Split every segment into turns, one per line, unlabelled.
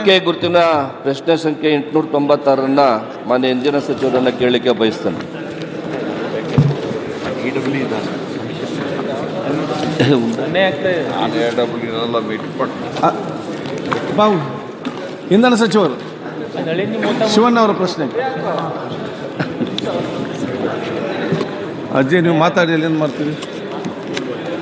ಸಂಖ್ಯೆ ಗುರುತಿನ ಪ್ರಶ್ನೆ ಸಂಖ್ಯೆ ಎಂಟುನೂರ ತೊಂಬತ್ತಾರನ್ನ ಮಾನ್ಯ ಇಂಧನ ಸಚಿವರನ್ನ ಕೇಳಲಿಕ್ಕೆ ಬಯಸ್ತೇನೆ.
ಇಂಧನ ಸಚಿವರು. ಶಿವಣ್ಣ ಅವರ ಪ್ರಶ್ನೆ. ಅಜ್ಜಿ ನೀವು ಮಾತಾಡಿ ಏನು ಮಾಡ್ತೀರಿ?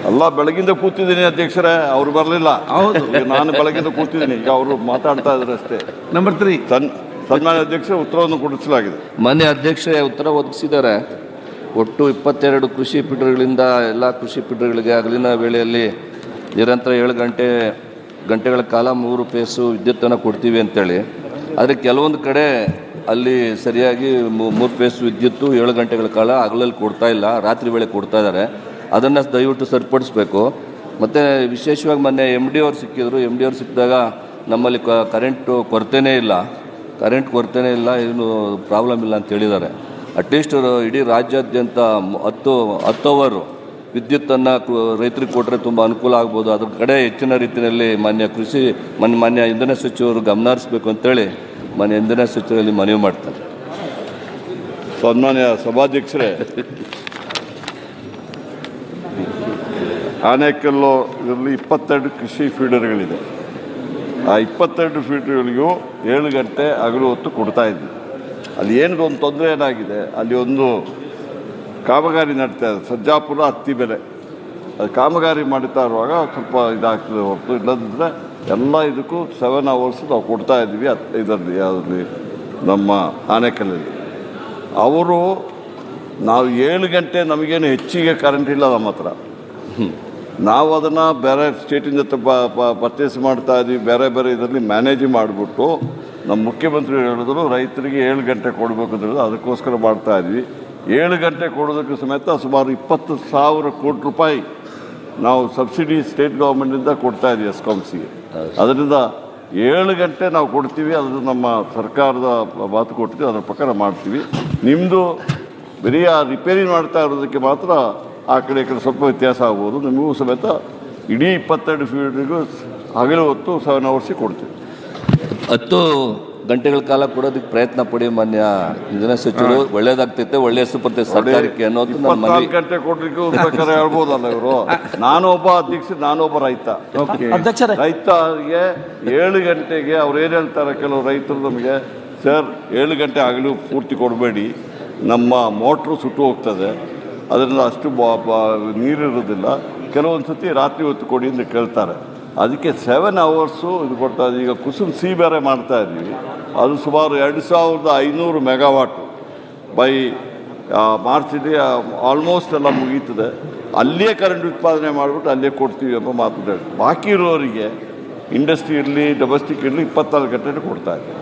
ಅಲ್ಲ ಬೆಳಗಿಂದ ಕೂತಿದ್ದೀನಿ ಅಧ್ಯಕ್ಷರೇ ಅವ್ರು ಬರಲಿಲ್ಲ.
ಹೌದು.
ನಾನು ಬೆಳಗಿಂದ ಕೂತಿದ್ದೀನಿ ಈಗ ಅವರು ಮಾತಾಡ್ತಾ ಇದ್ರು ಅಷ್ಟೇ.
ನಂಬರ್ ತ್ರೀ
ಸನ್ ಸನ್ಮಾನ್ಯ ಅಧ್ಯಕ್ಷ ಉತ್ತರವನ್ನು ಕೊಡಿಸಲಾಗಿದೆ.
ಮಾನ್ಯ ಅಧ್ಯಕ್ಷರೇ ಉತ್ತರ ಒದಗಿಸಿದ್ದಾರೆ. ಒಟ್ಟು ಇಪ್ಪತ್ತೆರಡು ಕೃಷಿ ಪೀಠಗಳಿಂದ ಎಲ್ಲ ಕೃಷಿ ಪೀಠಗಳಿಗೆ ಹಗಲಿನ ವೇಳೆಯಲ್ಲಿ ನಿರಂತರ ಏಳು ಗಂಟೆ ಗಂಟೆಗಳ ಕಾಲ ಮೂರು ಪೇಸು ವಿದ್ಯುತ್ತನ್ನು ಕೊಡ್ತೀವಿ ಅಂತೇಳಿ. ಆದರೆ ಕೆಲವೊಂದು ಕಡೆ ಅಲ್ಲಿ ಸರಿಯಾಗಿ ಮೂರು ಪೇಸು ವಿದ್ಯುತ್ತು ಏಳು ಗಂಟೆಗಳ ಕಾಲ ಹಗಲಲ್ಲಿ ಕೊಡ್ತಾ ಇಲ್ಲ ರಾತ್ರಿ ವೇಳೆ ಕೊಡ್ತಾ ಇದ್ದಾರೆ. ಅದನ್ನು ದಯವಿಟ್ಟು ಸರಿಪಡಿಸ್ಬೇಕು. ಮತ್ತು ವಿಶೇಷವಾಗಿ ಮೊನ್ನೆ ಎಂ ಡಿ ಅವ್ರು ಸಿಕ್ಕಿದ್ರು. ಎಂ ಡಿ ಅವ್ರು ಸಿಕ್ಕಿದಾಗ ನಮ್ಮಲ್ಲಿ ಕ ಕರೆಂಟು ಕೊರತೆನೇ ಇಲ್ಲ. ಕರೆಂಟ್ ಕೊರತೆನೇ ಇಲ್ಲ, ಏನು ಪ್ರಾಬ್ಲಮ್ ಇಲ್ಲ ಅಂತ ಹೇಳಿದ್ದಾರೆ. ಅಟ್ಲೀಸ್ಟ್ ಇಡೀ ರಾಜ್ಯಾದ್ಯಂತ ಹತ್ತು ಹತ್ತು ವಿದ್ಯುತ್ತನ್ನು ರೈತರಿಗೆ ಕೊಟ್ಟರೆ ತುಂಬ ಅನುಕೂಲ ಆಗ್ಬೋದು. ಅದ್ರ ಕಡೆ ಹೆಚ್ಚಿನ ರೀತಿಯಲ್ಲಿ ಮಾನ್ಯ ಕೃಷಿ, ಮನ್, ಮಾನ್ಯ ಇಂಧನ ಸಚಿವರು ಗಮನ ಹರಿಸ್ಬೇಕು ಅಂತೇಳಿ ಮಾನ್ಯ ಇಂಧನ ಸಚಿವರಲ್ಲಿ ಮನವಿ ಮಾಡ್ತಾರೆ.
ಸನ್ಮಾನ್ಯ ಸಭಾಧ್ಯಕ್ಷರೇ ಆನೇಕಲ್ಲು ಇದರಲ್ಲಿ ಇಪ್ಪತ್ತೆರಡು ಕೃಷಿ ಫೀಡರ್ಗಳಿದೆ. ಆ ಇಪ್ಪತ್ತೆರಡು ಫೀಡರ್ಗಳಿಗೂ ಏಳು ಗಂಟೆ ಹಗಲು ಹೊತ್ತು ಕೊಡ್ತಾ ಇದ್ವಿ. ಅಲ್ಲಿ ಏನು ಒಂದು ತೊಂದರೆ ಏನಾಗಿದೆ? ಅಲ್ಲಿ ಒಂದು ಕಾಮಗಾರಿ ನಡೀತಾ ಇದೆ. ಸಜ್ಜಾಪುರ ಹತ್ತಿ ಬೆಲೆ ಅದು ಕಾಮಗಾರಿ ಮಾಡ್ತಾ ಇರುವಾಗ ಸ್ವಲ್ಪ ಇದಾಗ್ತದೆ ಹೊರತು. ಇಲ್ಲದಿದ್ದರೆ ಎಲ್ಲ ಇದಕ್ಕೂ ಸೆವೆನ್ ಅವರ್ಸ್ ನಾವು ಕೊಡ್ತಾ ಇದ್ವಿ ಹತ್ತು ಇದರಲ್ಲಿ, ಯಾವುದ್ರಲ್ಲಿ? ನಮ್ಮ ಆನೆಕಲ್ಲಲ್ಲಿ. ಅವರು ನಾವು ಏಳು ಗಂಟೆ ನಮಗೇನು ಹೆಚ್ಚಿಗೆ ಕರೆಂಟ್ ಇಲ್ಲ ನಮ್ಮ ಹತ್ರ. ನಾವು ಅದನ್ನು ಬೇರೆ ಸ್ಟೇಟಿನ ಜೊತೆ ಪರ್ಚೇಸ್ ಮಾಡ್ತಾ ಇದ್ವಿ. ಬೇರೆ ಬೇರೆ ಇದರಲ್ಲಿ ಮ್ಯಾನೇಜ್ ಮಾಡಿಬಿಟ್ಟು ನಮ್ಮ ಮುಖ್ಯಮಂತ್ರಿ ಹೇಳಿದ್ರು ರೈತರಿಗೆ ಏಳು ಗಂಟೆ ಕೊಡಬೇಕು ಅಂತ ಹೇಳಿದ್ರು. ಅದಕ್ಕೋಸ್ಕರ ಮಾಡ್ತಾ ಇದ್ವಿ. ಏಳು ಗಂಟೆ ಕೊಡೋದಕ್ಕೆ ಸಮೇತ ಸುಮಾರು ಇಪ್ಪತ್ತು ಸಾವಿರ ಕೋಟಿ ರೂಪಾಯಿ ನಾವು ಸಬ್ಸಿಡಿ ಸ್ಟೇಟ್ ಗೌರ್ಮೆಂಟಿಂದ ಕೊಡ್ತಾ ಇದ್ವಿ ಎಸ್ಕಾಮ್ಸಿಗೆ ಅದರಿಂದ ಏಳು ಗಂಟೆ ನಾವು ಕೊಡ್ತೀವಿ. ಅದು ನಮ್ಮ ಸರ್ಕಾರದ ಮಾತು ಕೊಡ್ತೀವಿ ಅದರ ಪ್ರಕಾರ ಮಾಡ್ತೀವಿ. ನಿಮ್ಮದು ಬರೀ ಆ ರಿಪೇರಿ ಮಾಡ್ತಾ ಇರೋದಕ್ಕೆ ಮಾತ್ರ ಆ ಕಡೆ ಈ ಕಡೆ ಸ್ವಲ್ಪ ವ್ಯತ್ಯಾಸ ಆಗ್ಬೋದು. ನಿಮಗೂ ಸಮೇತ ಇಡೀ ಇಪ್ಪತ್ತೆರಡು ಫೀಲ್ಡ್ರಿಗೂ ಹಗಲು ಹೊತ್ತು ಸೆವೆನ್ ಅವರ್ಸಿಗೆ ಕೊಡ್ತೀವಿ.
ಹತ್ತು ಗಂಟೆಗಳ ಕಾಲ ಕೊಡೋದಕ್ಕೆ ಪ್ರಯತ್ನ ಪಡಿ ಮಾನ್ಯ. ಇಂಧನ ಸಚಿವರು ಒಳ್ಳೇದಾಗ್ತೈತೆ ಒಳ್ಳೆ ಹೆಸರು ಬರ್ತೈತೆ ಸರ್ಕಾರಕ್ಕೆ ಅನ್ನೋದು
ನಮ್ಮ ಗಂಟೆ ಕೊಡ್ಲಿಕ್ಕೆ ಬೇಕಾದ್ರೆ ಹೇಳ್ಬೋದಲ್ಲ ಇವರು? ನಾನೊಬ್ಬ ಅಧ್ಯಕ್ಷ ನಾನೊಬ್ಬ ರೈತ.
ಅಧ್ಯಕ್ಷರೇ.
ರೈತರಿಗೆ ಏಳು ಗಂಟೆಗೆ ಅವ್ರು ಏನು ಹೇಳ್ತಾರೆ ಕೆಲವು ರೈತರು ನಮಗೆ ಸರ್ ಏಳು ಗಂಟೆ ಆಗಲೂ ಪೂರ್ತಿ ಕೊಡಬೇಡಿ. ನಮ್ಮ ಮೋಟ್ರು ಸುಟ್ಟು ಹೋಗ್ತದೆ. ಅದರಿಂದ ಅಷ್ಟು ಬಾ ಬಾ ನೀರಿರೋದಿಲ್ಲ ಕೆಲವೊಂದು ಸತಿ ರಾತ್ರಿ ಹೊತ್ತು ಕೊಡಿ ಅಂತ ಕೇಳ್ತಾರೆ. ಅದಕ್ಕೆ ಸೆವೆನ್ ಅವರ್ಸು ಇದು ಕೊಡ್ತಾ ಇದ್ದೀವಿ. ಈಗ ಕುಸುಮ್ ಸಿ ಬೇರೆ ಮಾಡ್ತಾ ಇದ್ದೀವಿ. ಅದು ಸುಮಾರು ಎರಡು ಸಾವಿರದ ಐನೂರು ಮೆಗಾವಾಟು ಬೈ ಮಾರ್ಚಲ್ಲಿ ಆಲ್ಮೋಸ್ಟ್ ಎಲ್ಲ ಮುಗೀತದೆ. ಅಲ್ಲೇ ಕರೆಂಟ್ ಉತ್ಪಾದನೆ ಮಾಡಿಬಿಟ್ಟು ಅಲ್ಲೇ ಕೊಡ್ತೀವಿ ಎಂಬ ಮಾತು. ಬಾಕಿ ಇರೋರಿಗೆ ಇಂಡಸ್ಟ್ರಿ ಇರಲಿ ಡೊಮೆಸ್ಟಿಕ್ ಇರಲಿ ಇಪ್ಪತ್ನಾಲ್ಕು ಗಂಟೆ ಕೊಡ್ತಾ
ಇದೆ